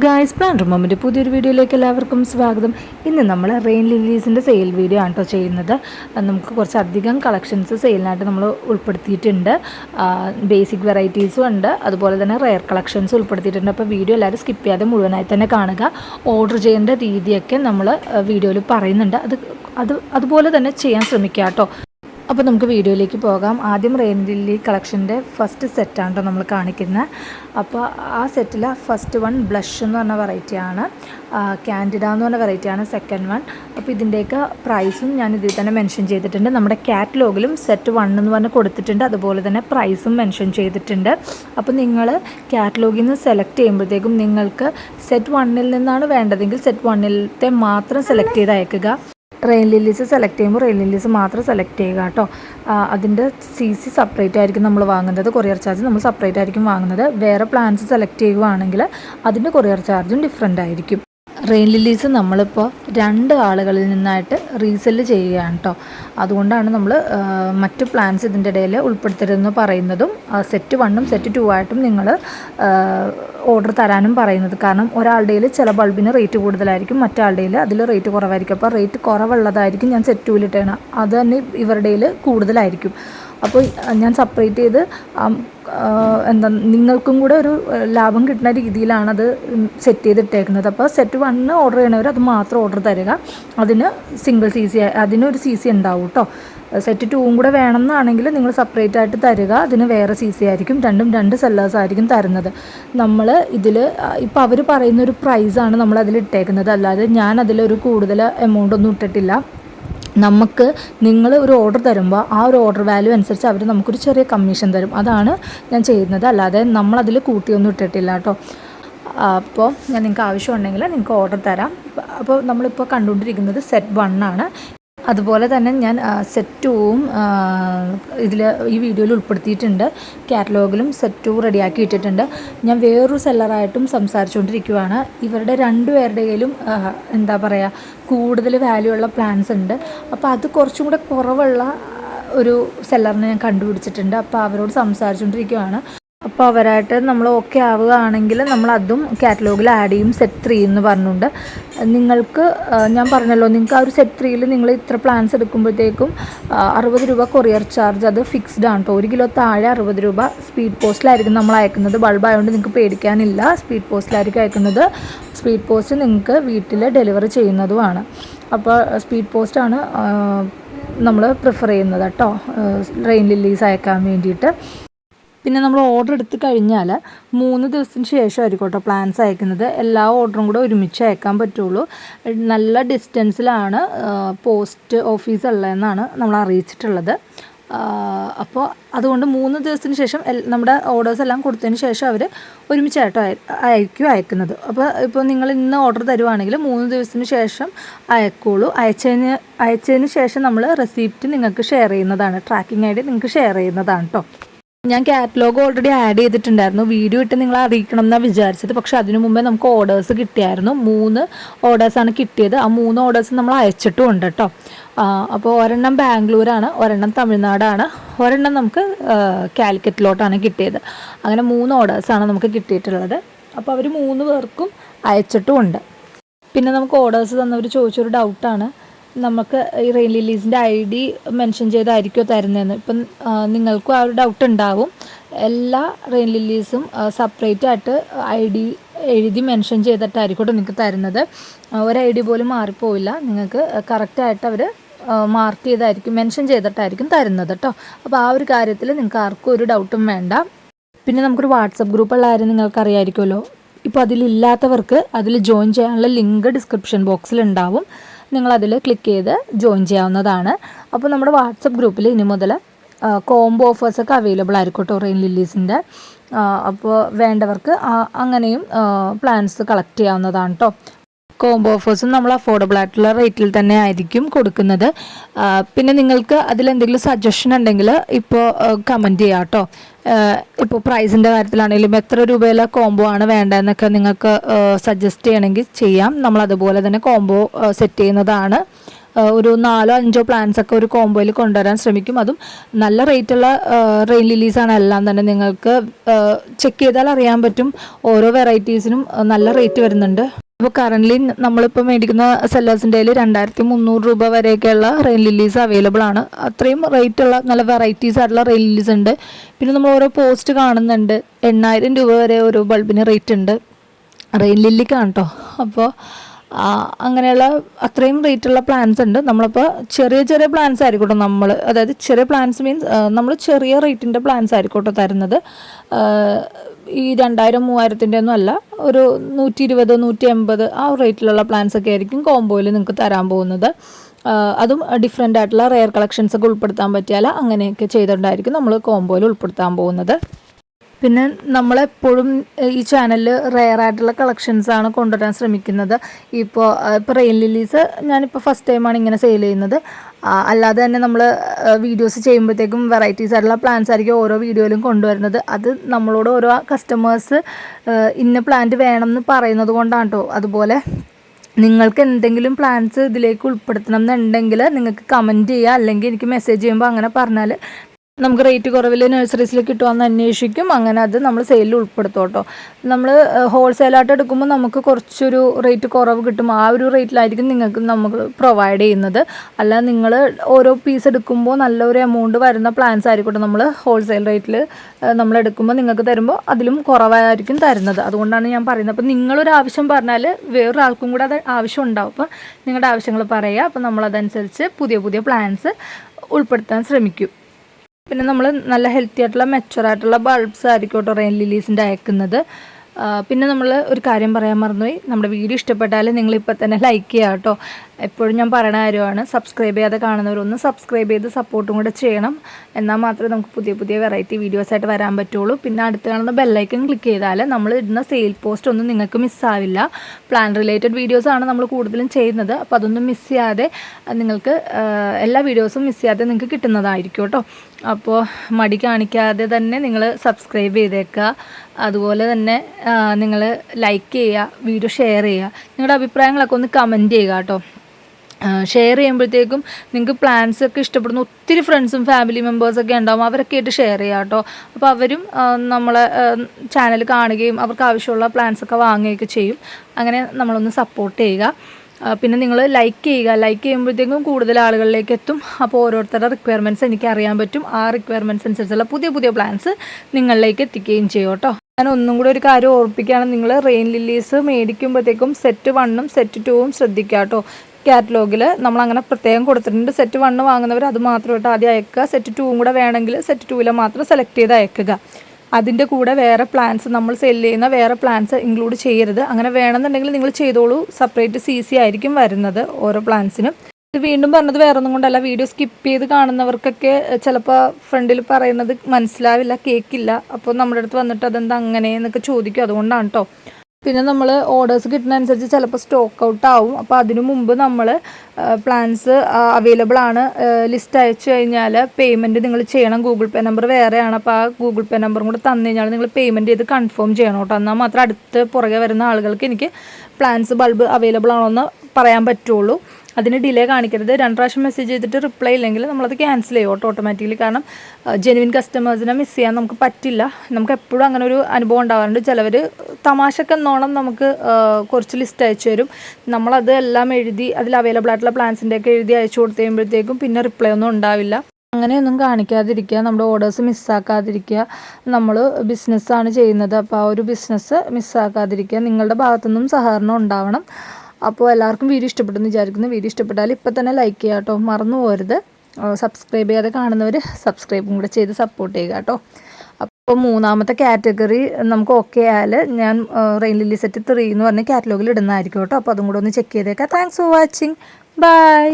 Guys പ്ലാൻഡർ റൂമിന്റെ പുതിയൊരു വീഡിയോയിലേക്ക് എല്ലാവർക്കും സ്വാഗതം. ഇന്ന് നമ്മൾ റെയിൻ ലില്ലീസിന്റെ സെയിൽ വീഡിയോ ആണ് കേട്ടോ ചെയ്യുന്നത്. നമുക്ക് കുറച്ചധികം കളക്ഷൻസ് സെയിലിനായിട്ട് നമ്മൾ ഉൾപ്പെടുത്തിയിട്ടുണ്ട്. ബേസിക് വെറൈറ്റീസും ഉണ്ട്. അതുപോലെ തന്നെ റെയർ കളക്ഷൻസ് ഉൾപ്പെടുത്തിയിട്ടുണ്ട്. അപ്പോൾ വീഡിയോ എല്ലാവരും സ്കിപ്പ് ചെയ്യാതെ മുഴുവനായി തന്നെ കാണുക. ഓർഡർ ചെയ്യേണ്ട രീതിയൊക്കെ നമ്മൾ വീഡിയോയിൽ പറയുന്നുണ്ട്. അത് അത് അതുപോലെ തന്നെ ചെയ്യാൻ ശ്രമിക്കുക കേട്ടോ അപ്പോൾ നമുക്ക് വീഡിയോയിലേക്ക് പോകാം. ആദ്യം റെയിൻഡില്ലി കളക്ഷന്റെ ഫസ്റ്റ് സെറ്റാണ് കേട്ടോ നമ്മൾ കാണിക്കുന്നത്. അപ്പോൾ ആ സെറ്റിൽ ഫസ്റ്റ് വൺ ബ്ലഷ് എന്ന് പറഞ്ഞ വെറൈറ്റിയാണ് കാൻഡിഡ എന്ന് പറഞ്ഞ വെറൈറ്റിയാണ് സെക്കൻഡ് വൺ അപ്പോൾ ഇതിന്റെയൊക്കെ പ്രൈസും ഞാൻ ഇതിൽ തന്നെ മെൻഷൻ ചെയ്തിട്ടുണ്ട്. നമ്മുടെ കാറ്റലോഗിലും സെറ്റ് വൺ എന്ന് പറഞ്ഞ് കൊടുത്തിട്ടുണ്ട്. അതുപോലെ തന്നെ പ്രൈസും മെൻഷൻ ചെയ്തിട്ടുണ്ട്. അപ്പോൾ നിങ്ങൾ കാറ്റലോഗിൽ നിന്ന് സെലക്ട് ചെയ്യുമ്പോഴത്തേക്കും നിങ്ങൾക്ക് സെറ്റ് വണ്ണിൽ നിന്നാണ് വേണ്ടതെങ്കിൽ സെറ്റ് വണ്ണിലത്തെ മാത്രം സെലക്ട് ചെയ്ത് അയക്കുക. റെയിൻ ലില്ലീസ് സെലക്ട് ചെയ്യുമ്പോൾ റെയിൻ ലില്ലീസ് മാത്രം സെലക്ട് ചെയ്യുക കേട്ടോ. അതിന്റെ സി സി സെപ്പറേറ്റ് ആയിരിക്കും നമ്മൾ വാങ്ങുന്നത്. കൊറിയർ ചാർജ് നമ്മൾ സെപ്പറേറ്റ് ആയിരിക്കും വാങ്ങുന്നത്. വേറെ പ്ലാൻസ് സെലക്ട് ചെയ്യുകയാണെങ്കിൽ അതിന്റെ കൊറിയർ ചാർജും ഡിഫറെന്റ് ആയിരിക്കും. റെയിൻ ലില്ലീസ് നമ്മളിപ്പോൾ രണ്ട് ആളുകളിൽ നിന്നായിട്ട് റീസെല്ല് ചെയ്യുകയാണ് കേട്ടോ അതുകൊണ്ടാണ് നമ്മൾ മറ്റ് പ്ലാൻസ് ഇതിന്റെ ഇടയിൽ ഉൾപ്പെടുത്തരുതെന്ന് പറയുന്നതും സെറ്റ് വണ്ണും സെറ്റ് ടു ആയിട്ടും നിങ്ങൾ ഓർഡർ തരാനും പറയുന്നത്. കാരണം ഒരാളുടെ ചില ബൾബിന് റേറ്റ് കൂടുതലായിരിക്കും മറ്റാളുടെ അതിൽ റേറ്റ് കുറവായിരിക്കും. അപ്പോൾ റേറ്റ് കുറവുള്ളതായിരിക്കും ഞാൻ സെറ്റ് ടുവിലിട്ടേണം അത് തന്നെ ഇവരുടെ കൂടുതലായിരിക്കും. അപ്പോൾ ഞാൻ സെപ്പറേറ്റ് ചെയ്ത് എന്താ നിങ്ങൾക്കും കൂടെ ഒരു ലാഭം കിട്ടുന്ന രീതിയിലാണത് സെറ്റ് ചെയ്തിട്ടേക്കുന്നത്. അപ്പോൾ സെറ്റ് വണ്ണ് ഓർഡർ ചെയ്യണവർ അത് മാത്രം ഓർഡർ തരിക. അതിന് സിംഗിൾ സി സി അതിനൊരു സി സി ഉണ്ടാവും കേട്ടോ സെറ്റ് ടൂവും കൂടെ വേണമെന്നാണെങ്കിൽ നിങ്ങൾ സെപ്പറേറ്റ് ആയിട്ട് തരിക. അതിന് വേറെ സി സി ആയിരിക്കും. രണ്ടും രണ്ട് സെല്ലേഴ്സ് ആയിരിക്കും തരുന്നത്. നമ്മൾ ഇതിൽ ഇപ്പോൾ അവർ പറയുന്ന ഒരു പ്രൈസാണ് നമ്മൾ അതിൽ ഇട്ടേക്കുന്നത് അല്ലാതെ ഞാൻ അതിലൊരു കൂടുതൽ എമൗണ്ട് ഒന്നും ഇട്ടിട്ടില്ല. നമുക്ക് നിങ്ങൾ ഒരു ഓർഡർ തരുമ്പോൾ ആ ഒരു ഓർഡർ വാല്യൂ അനുസരിച്ച് അവർ നമുക്കൊരു ചെറിയ കമ്മീഷൻ തരും. അതാണ് ഞാൻ ചെയ്യുന്നത്. അല്ലാതെ നമ്മളതിൽ കൂട്ടിയൊന്നും ഇട്ടിട്ടില്ല കേട്ടോ. അപ്പോൾ ഞാൻ നിങ്ങൾക്ക് ആവശ്യമുണ്ടെങ്കിൽ നിങ്ങൾക്ക് ഓർഡർ തരാം. അപ്പോൾ നമ്മളിപ്പോൾ കണ്ടുകൊണ്ടിരിക്കുന്നത് സെറ്റ് വൺ ആണ്. അതുപോലെ തന്നെ ഞാൻ സെറ്റ് ടൂവും ഇതിൽ ഈ വീഡിയോയിൽ ഉൾപ്പെടുത്തിയിട്ടുണ്ട്. കാറ്റലോഗിലും സെറ്റ് ടൂ റെഡിയാക്കി ഇട്ടിട്ടുണ്ട്. ഞാൻ വേറൊരു സെല്ലറായിട്ടും സംസാരിച്ചുകൊണ്ടിരിക്കുവാണ് ഇവരുടെ രണ്ടുപേരുടെ കയ്യിലും എന്താ പറയുക കൂടുതൽ വാല്യൂ ഉള്ള പ്ലാൻസ് ഉണ്ട്. അപ്പോൾ അത് കുറച്ചും കൂടെ കുറവുള്ള ഒരു സെല്ലറിനെ ഞാൻ കണ്ടുപിടിച്ചിട്ടുണ്ട്. അപ്പോൾ അവരോട് സംസാരിച്ചുകൊണ്ടിരിക്കുവാണ് അപ്പോൾ അവരായിട്ട് നമ്മൾ ഓക്കെ ആവുകയാണെങ്കിൽ നമ്മൾ അതും കാറ്റലോഗിൽ ആഡ് ചെയ്യും സെറ്റ് ത്രീ എന്ന് പറഞ്ഞുകൊണ്ട്. നിങ്ങൾക്ക് ഞാൻ പറഞ്ഞല്ലോ നിങ്ങൾക്ക് ആ ഒരു സെറ്റ് ത്രീയിൽ നിങ്ങൾ ഇത്ര പ്ലാൻസ് എടുക്കുമ്പോഴത്തേക്കും അറുപത് രൂപ കൊറിയർ ചാർജ് അത് ഫിക്സ്ഡ് ആണ് കേട്ടോ ഒരു കിലോ താഴെ അറുപത് രൂപ സ്പീഡ് പോസ്റ്റിലായിരിക്കും നമ്മൾ അയക്കുന്നത്. ബൾബായതുകൊണ്ട് നിങ്ങൾക്ക് പേടിക്കാനില്ല സ്പീഡ് പോസ്റ്റിലായിരിക്കും അയക്കുന്നത്. സ്പീഡ് പോസ്റ്റ് നിങ്ങൾക്ക് വീട്ടിൽ ഡെലിവറി ചെയ്യുന്നതുമാണ്. അപ്പോൾ സ്പീഡ് പോസ്റ്റാണ് നമ്മൾ പ്രിഫർ ചെയ്യുന്നത് കേട്ടോ റെയിൻ ലില്ലീസ് അയക്കാൻ വേണ്ടിയിട്ട്. പിന്നെ നമ്മൾ ഓർഡർ എടുത്തു കഴിഞ്ഞാൽ മൂന്ന് ദിവസത്തിന് ശേഷമായിരിക്കും കേട്ടോ പ്ലാൻസ് അയക്കുന്നത്. എല്ലാ ഓർഡറും കൂടെ ഒരുമിച്ച് അയക്കാൻ പറ്റുള്ളൂ. നല്ല ഡിസ്റ്റൻസിലാണ് പോസ്റ്റ് ഓഫീസ് ഉള്ളതെന്നാണ് നമ്മൾ അറിയിച്ചിട്ടുള്ളത്. അപ്പോൾ അതുകൊണ്ട് മൂന്ന് ദിവസത്തിന് ശേഷം നമ്മുടെ ഓർഡേഴ്സ് എല്ലാം കൊടുത്തതിന് ശേഷം അവർ ഒരുമിച്ചായിട്ട് അയക്കും അയക്കുന്നത്. അപ്പോൾ ഇപ്പോൾ നിങ്ങൾ ഇന്ന് ഓർഡർ തരുവാണെങ്കിൽ മൂന്ന് ദിവസത്തിന് ശേഷം അയക്കുള്ളൂ. അയച്ചതിന് അയച്ചതിന് ശേഷം നമ്മൾ റെസിപ്റ്റ് നിങ്ങൾക്ക് ഷെയർ ചെയ്യുന്നതാണ്. ട്രാക്കിംഗ് ഐ ഡി നിങ്ങൾക്ക് ഷെയർ ചെയ്യുന്നതാണ് കേട്ടോ ഞാൻ കാറ്റലോഗ് ഓൾറെഡി ആഡ് ചെയ്തിട്ടുണ്ടായിരുന്നു. വീഡിയോ ഇട്ട് നിങ്ങൾ അറിയിക്കണം എന്നാണ് വിചാരിച്ചത്. പക്ഷെ അതിനു മുമ്പേ നമുക്ക് ഓർഡേഴ്സ് കിട്ടിയായിരുന്നു. മൂന്ന് ഓർഡേഴ്സാണ് കിട്ടിയത്. ആ മൂന്ന് ഓർഡേഴ്സ് നമ്മൾ അയച്ചിട്ടും ഉണ്ട് കേട്ടോ അപ്പോൾ ഒരെണ്ണം ബാംഗ്ലൂരാണ് ഒരെണ്ണം തമിഴ്നാടാണ്. ഒരെണ്ണം നമുക്ക് കാലിക്കറ്റിലോട്ടാണ് കിട്ടിയത്. അങ്ങനെ മൂന്ന് ഓർഡേഴ്സാണ് നമുക്ക് കിട്ടിയിട്ടുള്ളത്. അപ്പോൾ അവർ മൂന്ന് പേർക്കും അയച്ചിട്ടും ഉണ്ട് പിന്നെ നമുക്ക് ഓർഡേഴ്സ് തന്നവർ ചോദിച്ചൊരു ഡൗട്ടാണ് നമുക്ക് ഈ റെയിൻ ലില്ലീസിന്റെ ഐ ഡി മെൻഷൻ ചെയ്തായിരിക്കുമോ തരുന്നതെന്ന്. ഇപ്പം നിങ്ങൾക്കും ആ ഒരു ഡൗട്ട് ഉണ്ടാവും. എല്ലാ റെയിൻ ലില്ലീസും സെപ്പറേറ്റ് ആയിട്ട് ഐ ഡി എഴുതി മെൻഷൻ ചെയ്തിട്ടായിരിക്കും നിങ്ങൾക്ക് തരുന്നത്. ഒരു ഐ ഡി പോലും മാറിപ്പോവില്ല. നിങ്ങൾക്ക് കറക്റ്റായിട്ട് അവർ മാർക്ക് ചെയ്തായിരിക്കും മെൻഷൻ ചെയ്തിട്ടായിരിക്കും തരുന്നത് കേട്ടോ. അപ്പോൾ ആ ഒരു കാര്യത്തിൽ നിങ്ങൾക്ക് ആർക്കും ഒരു ഡൗട്ടും വേണ്ട. പിന്നെ നമുക്കൊരു വാട്സപ്പ് ഗ്രൂപ്പുള്ള കാര്യം നിങ്ങൾക്കറിയായിരിക്കുമല്ലോ. ഇപ്പോൾ അതിലില്ലാത്തവർക്ക് അതിൽ ജോയിൻ ചെയ്യാനുള്ള ലിങ്ക് ഡിസ്ക്രിപ്ഷൻ ബോക്സിൽ ഉണ്ടാവും. നിങ്ങളതിൽ ക്ലിക്ക് ചെയ്ത് ജോയിൻ ചെയ്യാവുന്നതാണ്. അപ്പോൾ നമ്മുടെ വാട്സപ്പ് ഗ്രൂപ്പിൽ ഇനി മുതൽ കോംബോ ഓഫേഴ്സൊക്കെ അവൈലബിൾ ആയിരിക്കും റെയിൻ ലില്ലീസിന്റെ അപ്പോൾ വേണ്ടവർക്ക് അങ്ങനെയും പ്ലാൻസ് കളക്ട് ചെയ്യാവുന്നതാണ് കേട്ടോ. കോംബോ ഓഫേഴ്സും നമ്മൾ അഫോർഡബിൾ ആയിട്ടുള്ള റേറ്റിൽ തന്നെ ആയിരിക്കും കൊടുക്കുന്നത്. പിന്നെ നിങ്ങൾക്ക് അതിലെന്തെങ്കിലും സജഷൻ ഉണ്ടെങ്കിൽ ഇപ്പോൾ കമന്റ് ചെയ്യാം കേട്ടോ. ഇപ്പോൾ പ്രൈസിന്റെ കാര്യത്തിലാണെങ്കിലും എത്ര രൂപയിലെ കോംബോ ആണ് വേണ്ടതെന്നൊക്കെ നിങ്ങൾക്ക് സജസ്റ്റ് ചെയ്യണമെങ്കിൽ ചെയ്യാം. നമ്മൾ അതുപോലെ തന്നെ കോംബോ സെറ്റ് ചെയ്യുന്നതാണ്. ഒരു നാലോ അഞ്ചോ പ്ലാൻസ് ഒക്കെ ഒരു കോംബോയിൽ കൊണ്ടുവരാൻ ശ്രമിക്കും. അതും നല്ല റേറ്റുള്ള റെയിൻ ലില്ലീസാണ് എല്ലാം തന്നെ നിങ്ങൾക്ക് ചെക്ക് ചെയ്താൽ അറിയാൻ പറ്റും. ഓരോ വെറൈറ്റീസിനും നല്ല റേറ്റ് വരുന്നുണ്ട്. ഇപ്പോൾ കറന്റ്ലി നമ്മളിപ്പോൾ മേടിക്കുന്ന സെല്ലേഴ്സിന്റെ കയ്യിൽ രണ്ടായിരത്തി മുന്നൂറ് രൂപ വരെയൊക്കെയുള്ള റെയിൻ ലില്ലീസ് അവൈലബിൾ ആണ്. അത്രയും റേറ്റ് ഉള്ള നല്ല വെറൈറ്റീസ് ആയിട്ടുള്ള റെയിൻ ലില്ലീസ് ഉണ്ട്. പിന്നെ നമ്മൾ ഓരോ പോസ്റ്റ് കാണുന്നുണ്ട്. എണ്ണായിരം രൂപ വരെ ഓരോ ബൾബിന് റേറ്റ് ഉണ്ട്. റെയിൻ ലില്ലിക്കാണ് കേട്ടോ അപ്പോൾ അങ്ങനെയുള്ള അത്രയും റേറ്റുള്ള പ്ലാൻസ് ഉണ്ട്. നമ്മളിപ്പോൾ ചെറിയ ചെറിയ പ്ലാൻസ് ആയിരിക്കട്ടെ നമ്മൾ അതായത് ചെറിയ പ്ലാൻസ് മീൻസ് നമ്മൾ ചെറിയ റേറ്റിന്റെ പ്ലാൻസ് ആയിരിക്കട്ടെ തരുന്നത്. ഈ രണ്ടായിരം മൂവായിരത്തിന്റെ ഒന്നും അല്ല ഒരു നൂറ്റി ഇരുപത് നൂറ്റി എൺപത് ആ റേറ്റിലുള്ള പ്ലാൻസ് ഒക്കെ ആയിരിക്കും കോംബോയിൽ നിങ്ങൾക്ക് തരാൻ പോകുന്നത്. അതും ഡിഫറെന്റ് ആയിട്ടുള്ള റെയർ കളക്ഷൻസ് ഒക്കെ ഉൾപ്പെടുത്താൻ പറ്റിയാൽ അങ്ങനെയൊക്കെ ചെയ്തുകൊണ്ടായിരിക്കും നമ്മൾ കോംബോയിൽ ഉൾപ്പെടുത്താൻ പോകുന്നത്. പിന്നെ നമ്മളെപ്പോഴും ഈ ചാനലിൽ റെയർ ആയിട്ടുള്ള കളക്ഷൻസ് ആണ് കൊണ്ടുവരാൻ ശ്രമിക്കുന്നത്. ഇപ്പോൾ ഇപ്പോൾ റെയിൻ ലില്ലീസ് ഞാനിപ്പോൾ ഫസ്റ്റ് ടൈമാണ് ഇങ്ങനെ സെയിൽ ചെയ്യുന്നത്. അല്ലാതെ തന്നെ നമ്മൾ വീഡിയോസ് ചെയ്യുമ്പോഴത്തേക്കും വെറൈറ്റീസ് ആയിട്ടുള്ള പ്ലാൻസ് ആയിരിക്കും ഓരോ വീഡിയോയിലും കൊണ്ടുവരുന്നത്. അത് നമ്മളോട് ഓരോ കസ്റ്റമേഴ്സ് ഇന്ന പ്ലാന്റ് വേണം എന്ന് പറയുന്നത് കൊണ്ടാണ് കേട്ടോ അതുപോലെ നിങ്ങൾക്ക് എന്തെങ്കിലും പ്ലാൻസ് ഇതിലേക്ക് ഉൾപ്പെടുത്തണം എന്നുണ്ടെങ്കിൽ നിങ്ങൾക്ക് കമന്റ് ചെയ്യുക അല്ലെങ്കിൽ എനിക്ക് മെസ്സേജ് ചെയ്യുമ്പോൾ അങ്ങനെ പറഞ്ഞാൽ നമുക്ക് റേറ്റ് കുറവിൽ നഴ്സറീസിൽ കിട്ടുമെന്ന് അന്വേഷിക്കും. അങ്ങനെ അത് നമ്മൾ സെയിലിൽ ഉൾപ്പെടുത്തും കേട്ടോ. നമ്മൾ ഹോൾസെയിലായിട്ട് എടുക്കുമ്പോൾ നമുക്ക് കുറച്ചൊരു റേറ്റ് കുറവ് കിട്ടും. ആ ഒരു റേറ്റിലായിരിക്കും നിങ്ങൾക്ക് നമ്മൾ പ്രൊവൈഡ് ചെയ്യുന്നത്. അല്ല നിങ്ങൾ ഓരോ പീസ് എടുക്കുമ്പോൾ നല്ലൊരു എമൗണ്ട് വരുന്ന പ്ലാൻസ് ആയിരിക്കട്ടെ നമ്മൾ ഹോൾസെയിൽ റേറ്റിൽ നമ്മൾ എടുക്കുമ്പോൾ നിങ്ങൾക്ക് തരുമ്പോൾ അതിലും കുറവായിരിക്കും തരുന്നത്. അതുകൊണ്ടാണ് ഞാൻ പറയുന്നത്. അപ്പോൾ നിങ്ങളൊരു ആവശ്യം പറഞ്ഞാൽ വേറൊരാൾക്കും കൂടെ അത് ആവശ്യം ഉണ്ടാവും. അപ്പോൾ നിങ്ങളുടെ ആവശ്യങ്ങൾ പറയുക. അപ്പോൾ നമ്മളതനുസരിച്ച് പുതിയ പുതിയ പ്ലാൻസ് ഉൾപ്പെടുത്താൻ ശ്രമിക്കും. പിന്നെ നമ്മൾ നല്ല ഹെൽത്തി ആയിട്ടുള്ള മെച്ചുവർ ആയിട്ടുള്ള ബൾബ്സ് ആയിരിക്കും കേട്ടോ റെയിൻ ലിലീസിന്റെ അയക്കുന്നത്. പിന്നെ നമ്മൾ ഒരു കാര്യം പറയാൻ മറന്നുപോയി. നമ്മുടെ വീഡിയോ ഇഷ്ടപ്പെട്ടാൽ നിങ്ങൾ ഇപ്പം തന്നെ ലൈക്ക് ചെയ്യുക കേട്ടോ എപ്പോഴും ഞാൻ പറയുന്ന കാര്യമാണ്. സബ്സ്ക്രൈബ് ചെയ്യാതെ കാണുന്നവരൊന്ന് സബ്സ്ക്രൈബ് ചെയ്ത് സപ്പോർട്ടും കൂടെ ചെയ്യണം. എന്നാൽ മാത്രമേ നമുക്ക് പുതിയ പുതിയ വെറൈറ്റി വീഡിയോസ് ആയിട്ട് വരാൻ പറ്റുള്ളൂ. പിന്നെ അടുത്ത് കാണുന്ന ബെല്ലൈക്കൺ ക്ലിക്ക് ചെയ്താൽ നമ്മൾ ഇടുന്ന സെയിൽ പോസ്റ്റ് ഒന്നും നിങ്ങൾക്ക് മിസ്സാവില്ല പ്ലാൻ റിലേറ്റഡ് വീഡിയോസാണ് നമ്മൾ കൂടുതലും ചെയ്യുന്നത്. അപ്പോൾ അതൊന്നും മിസ് ചെയ്യാതെ നിങ്ങൾക്ക് എല്ലാ വീഡിയോസും മിസ് ചെയ്യാതെ നിങ്ങൾക്ക് കിട്ടുന്നതായിരിക്കും കേട്ടോ. അപ്പോൾ മടി കാണിക്കാതെ തന്നെ നിങ്ങൾ സബ്സ്ക്രൈബ് ചെയ്തേക്കുക. അതുപോലെ തന്നെ നിങ്ങൾ ലൈക്ക് ചെയ്യുക വീഡിയോ ഷെയർ ചെയ്യുക. നിങ്ങളുടെ അഭിപ്രായങ്ങളൊക്കെ ഒന്ന് കമന്റ് ചെയ്യുക കേട്ടോ. ഷെയർ ചെയ്യുമ്പോഴത്തേക്കും നിങ്ങൾക്ക് പ്ലാൻസ് ഒക്കെ ഇഷ്ടപ്പെടുന്ന ഒത്തിരി ഫ്രണ്ട്സും ഫാമിലി മെമ്പേഴ്സൊക്കെ ഉണ്ടാവും. അവരൊക്കെ ആയിട്ട് ഷെയർ ചെയ്യാം കേട്ടോ. അപ്പോൾ അവരും നമ്മളെ ചാനൽ കാണുകയും അവർക്ക് ആവശ്യമുള്ള പ്ലാൻസ് ഒക്കെ വാങ്ങുകയൊക്കെ ചെയ്യും. അങ്ങനെ നമ്മളൊന്ന് സപ്പോർട്ട് ചെയ്യുക. പിന്നെ നിങ്ങൾ ലൈക്ക് ചെയ്യുക. ലൈക്ക് ചെയ്യുമ്പോഴത്തേക്കും കൂടുതൽ ആളുകളിലേക്ക് എത്തും. അപ്പോൾ ഓരോരുത്തരുടെ റിക്വയർമെന്റ്സ് എനിക്ക് അറിയാൻ പറ്റും. ആ റിക്വയർമെന്റ്സ് അനുസരിച്ചുള്ള പുതിയ പുതിയ പ്ലാൻസ് നിങ്ങളിലേക്ക് എത്തിക്കുകയും ചെയ്യും കേട്ടോ. ഞാൻ ഒന്നും കൂടി ഒരു കാര്യം ഓർപ്പിക്കുകയാണ്. നിങ്ങൾ റെയിൻ ലില്ലീസ് മേടിക്കുമ്പോഴത്തേക്കും സെറ്റ് വണ്ണും സെറ്റ് ടൂവും ശ്രദ്ധിക്കുക കേട്ടോ. കാറ്റലോഗിൽ നമ്മൾ അങ്ങനെ പ്രത്യേകം കൊടുത്തിട്ടുണ്ട്. സെറ്റ് വണ്ണ് വാങ്ങുന്നവർ അത് മാത്രമായിട്ട് ആദ്യം അയക്കുക. സെറ്റ് ടൂവും കൂടെ വേണമെങ്കിൽ സെറ്റ് ടൂവിലെ മാത്രം സെലക്ട് ചെയ്ത് അയക്കുക. അതിന്റെ കൂടെ വേറെ പ്ലാൻസ് നമ്മൾ സെൽ ചെയ്യുന്ന വേറെ പ്ലാൻസ് ഇൻക്ലൂഡ് ചെയ്യരുത്. അങ്ങനെ വേണമെന്നുണ്ടെങ്കിൽ നിങ്ങൾ ചെയ്തോളൂ. സെപ്പറേറ്റ് സി സി ആയിരിക്കും വരുന്നത് ഓരോ പ്ലാൻസിനും ഇത് വീണ്ടും പറഞ്ഞത് വേറെ ഒന്നും കൊണ്ടല്ല. വീഡിയോ സ്കിപ്പ് ചെയ്ത് കാണുന്നവർക്കൊക്കെ ചിലപ്പോൾ ഫ്രണ്ടിൽ പറയുന്നത് മനസ്സിലാവില്ല കേൾക്കില്ല അപ്പോൾ നമ്മുടെ അടുത്ത് വന്നിട്ട് അതെന്താ അങ്ങനെ എന്നൊക്കെ ചോദിക്കും. അതുകൊണ്ടാണ് കേട്ടോ പിന്നെ നമ്മൾ ഓർഡേഴ്സ് കിട്ടുന്ന അനുസരിച്ച് ചിലപ്പോൾ സ്റ്റോക്ക് ഔട്ട് ആവും. അപ്പോൾ അതിനു മുമ്പ് നമ്മൾ പ്ലാൻസ് അവൈലബിൾ ആണ് ലിസ്റ്റ് അയച്ചു കഴിഞ്ഞാൽ പേയ്മെന്റ് നിങ്ങൾ ചെയ്യണം. ഗൂഗിൾ പേ നമ്പർ വേറെയാണ്. അപ്പോൾ ആ ഗൂഗിൾ പേ നമ്പറും കൂടെ തന്നു കഴിഞ്ഞാൽ നിങ്ങൾ പേയ്മെന്റ് ചെയ്ത് കൺഫേം ചെയ്യണം കേട്ടോ. എന്നാൽ മാത്രം അടുത്ത് പുറകെ വരുന്ന ആളുകൾക്ക് എനിക്ക് പ്ലാൻസ് ബൾബ് അവൈലബിൾ ആണോ എന്ന് പറയാൻ പറ്റുള്ളൂ. അതിന് ഡിലേ കാണിക്കരുത്. രണ്ട് പ്രാവശ്യം മെസ്സേജ് ചെയ്തിട്ട് റിപ്ലൈ ഇല്ലെങ്കിൽ നമ്മളത് ക്യാൻസൽ ചെയ്യും കേട്ടോ ഓട്ടോമാറ്റിക്കലി കാരണം ജെനുവിൻ കസ്റ്റമേഴ്സിനെ മിസ് ചെയ്യാൻ നമുക്ക് പറ്റില്ല. നമുക്ക് എപ്പോഴും അങ്ങനെ ഒരു അനുഭവം ഉണ്ടാവാറുണ്ട്. ചിലവർ തമാശക്കെന്നോണം നമുക്ക് കുറച്ച് ലിസ്റ്റ് അയച്ചു തരും. നമ്മളത് എല്ലാം എഴുതി അതിൽ അവൈലബിൾ ആയിട്ടുള്ള പ്ലാൻസിന്റെ ഒക്കെ എഴുതി അയച്ചു കൊടുത്തു കഴിയുമ്പോഴത്തേക്കും പിന്നെ റിപ്ലൈ ഒന്നും ഉണ്ടാവില്ല. അങ്ങനെയൊന്നും കാണിക്കാതിരിക്കുക. നമ്മുടെ ഓർഡേഴ്സ് മിസ്സാക്കാതിരിക്കുക നമ്മൾ ബിസിനസ്സാണ് ചെയ്യുന്നത്. അപ്പോൾ ആ ഒരു ബിസിനസ് മിസ്സാക്കാതിരിക്കുക നിങ്ങളുടെ ഭാഗത്തുനിന്നും സഹകരണം ഉണ്ടാവണം. അപ്പോൾ എല്ലാവർക്കും വീഡിയോ ഇഷ്ടപ്പെട്ടെന്ന് വിചാരിക്കുന്നു. വീഡിയോ ഇഷ്ടപ്പെട്ടാൽ ഇപ്പം തന്നെ ലൈക്ക് ചെയ്യുക കേട്ടോ. മറന്നു പോരുത് സബ്സ്ക്രൈബ് ചെയ്യാതെ കാണുന്നവർ സബ്സ്ക്രൈബും കൂടെ ചെയ്ത് സപ്പോർട്ട് ചെയ്യുക കേട്ടോ. അപ്പോൾ മൂന്നാമത്തെ കാറ്റഗറി നമുക്ക് ഓക്കെ ആയാൽ ഞാൻ റെയിൻ ലില്ലി സെറ്റ് ത്രീ എന്ന് പറഞ്ഞ കാറ്റലോഗിൽ ഇടുന്നതായിരിക്കും കേട്ടോ. അപ്പോൾ അതും കൂടെ ഒന്ന് ചെക്ക് ചെയ്തേക്കാം. Thanks for watching bye